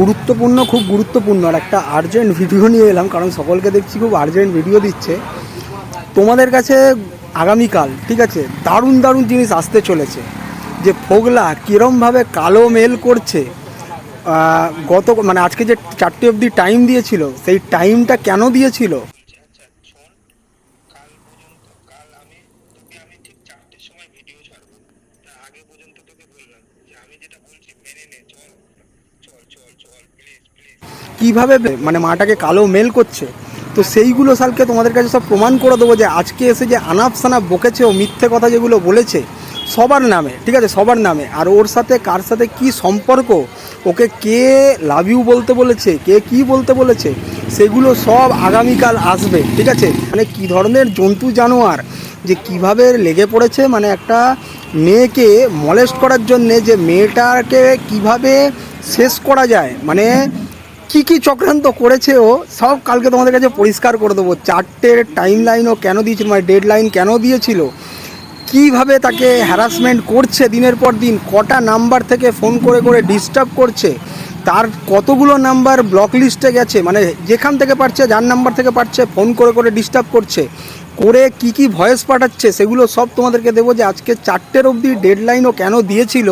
গুরুত্বপূর্ণ, খুব গুরুত্বপূর্ণ আর একটা আর্জেন্ট ভিডিও নিয়ে এলাম, কারণ সকলকে দেখছি খুব আর্জেন্ট ভিডিও দিচ্ছে। তোমাদের কাছে আগামীকাল, ঠিক আছে, দারুণ দারুণ জিনিস আসতে চলেছে। যে ফোগলা কীরমভাবে কালো মেল করছে গত মানে আজকে যে চারটে অবধি টাইম দিয়েছিল, সেই টাইমটা কেন দিয়েছিল? আমি তোকে আমি কীভাবে মানে মাটাকে কালো মেল করছে? তো সেইগুলো সালকে তোমাদের কাছে সব প্রমাণ করে দেবো যে আজকে এসে যে আনাপ সানাপ বকেছে ও মিথ্যে কথা যেগুলো বলেছে, সবার নামে, ঠিক আছে, সবার নামে। আর ওর সাথে কার সাথে কি সম্পর্ক, ওকে কে লাভ ইউ বলতে বলেছে, কে কি বলতে বলেছে, সেগুলো সব আগামীকাল আসবে, ঠিক আছে? মানে কি ধরনের জন্তু জানোয়ার, যে কীভাবে লেগে পড়েছে মানে একটা মেয়েকে মলেস্ট করার জন্যে যে মেয়েটাকে কীভাবে শেষ করা যায় মানে কি কি চক্রান্ত করেছে ও, সব কালকে তোমাদের কাছে পরিষ্কার করে দেবো। চারটের টাইম লাইনও কেন দিয়েছিল মানে ডেড লাইন কেন দিয়েছিল, কীভাবে তাকে হ্যারাসমেন্ট করছে দিনের পর দিন, কটা নাম্বার থেকে ফোন করে করে ডিস্টার্ব করছে, তার কতগুলো নাম্বার ব্লক লিস্টে গেছে মানে যেখান থেকে পারছে, যার নাম্বার থেকে পারছে ফোন করে করে ডিস্টার্ব করছে। করে কি কি ভয়েস পাঠাচ্ছে সেগুলো সব তোমাদেরকে দেবো যে আজকে চারটের অবধি ডেডলাইনও কেন দিয়েছিল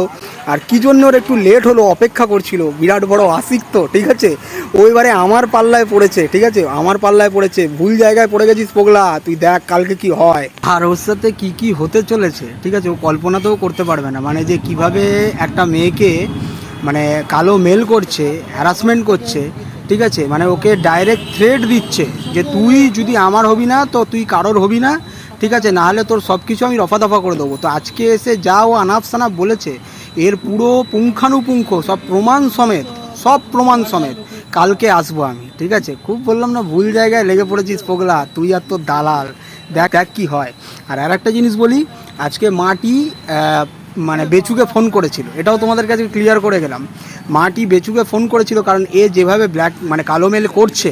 আর কি জন্য ওর একটু লেট হলো, অপেক্ষা করছিল। বিরাট বড় আশিক তো, ঠিক আছে? ও এবারে আমার পাল্লায় পড়েছে, ঠিক আছে? আমার পাল্লায় পড়েছে। ভুল জায়গায় পড়ে গেছিস পোগলা, তুই দেখ কালকে কি হয়। আর ওর সাথে কি কি হতে চলেছে, ঠিক আছে? ও কল্পনা কল্পনাতেও করতে পারবে না। মানে যে কীভাবে একটা মেয়েকে মানে কালো মেল করছে হ্যারাসমেন্ট করছে ঠিক আছে? মানে ওকে ডাইরেক্ট থ্রেড দিচ্ছে যে তুই যদি আমার হবি না, তো তুই কারোর হবি না, ঠিক আছে? নাহলে তোর সব কিছু আমি রফা দফা করে দেবো। তো আজকে এসে যা ও আনাপ সানাপ বলেছে, এর পুরো পুঙ্খানুপুঙ্খ, সব প্রমাণ সমেত, সব প্রমাণ সমেত কালকে আসব আমি, ঠিক আছে? খুব বললাম না, ভুল জায়গায় লেগে পড়েছিস পোগলা, তুই আর তোর দালাল। দেখ দেখ কী হয়। আর আর একটা জিনিস বলি, আজকে মাটি মানে বেচুকে ফোন করেছিল। এটাও তোমাদের কাছে ক্লিয়ার করে গেলাম। মাটি বেচুকে ফোন করেছিল কারণ এ যেভাবে ব্ল্যাক মানে কালো মেল করছে,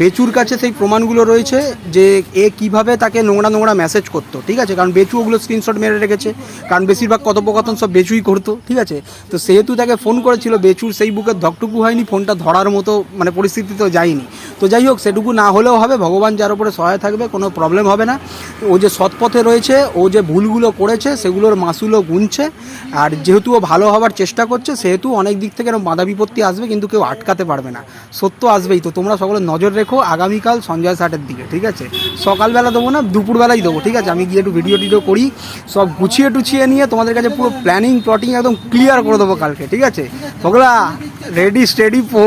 বেচুর কাছে সেই প্রমাণগুলো রয়েছে যে এ কীভাবে তাকে নোংরা নোংরা মেসেজ করতো, ঠিক আছে? কারণ বেচু ওগুলো স্ক্রিনশট মেরে রেখেছে, কারণ বেশিরভাগ কথোপকথন সব বেচুই করতো, ঠিক আছে? তো সেহেতু তাকে ফোন করেছিল, বেচুর সেই বুকের ধকটুকু হয়নি, ফোনটা ধরার মতো মানে পরিস্থিতিতেও যায়নি। তো যাই হোক, সেটুকু না হলেও হবে, ভগবান যার উপরে সহায় থাকবে, কোনো প্রবলেম হবে না। ও যে সৎপথে রয়েছে, ও যে ভুলগুলো করেছে, সেগুলোর মাসুলও গুনছে আর যেহেতু ও ভালো হওয়ার চেষ্টা করছে, সেহেতু অনেক দিক থেকে এরকম বাধা বিপত্তি আসবে, কিন্তু কেউ আটকাতে পারবে না। সত্য আসবেই তো, তোমরা সকলে নজর রেখো আগামীকাল সঞ্জয় ষাটের দিকে, ঠিক আছে? সকালবেলা দেবো না, দুপুরবেলাই দেবো, ঠিক আছে? আমি গিয়ে একটু ভিডিও টিডিও করি, সব গুছিয়ে টুছিয়ে নিয়ে তোমাদের কাছে পুরো প্ল্যানিং প্লটিং একদম ক্লিয়ার করে দেবো কালকে, ঠিক আছে? সকলা রেডি স্টেডি পো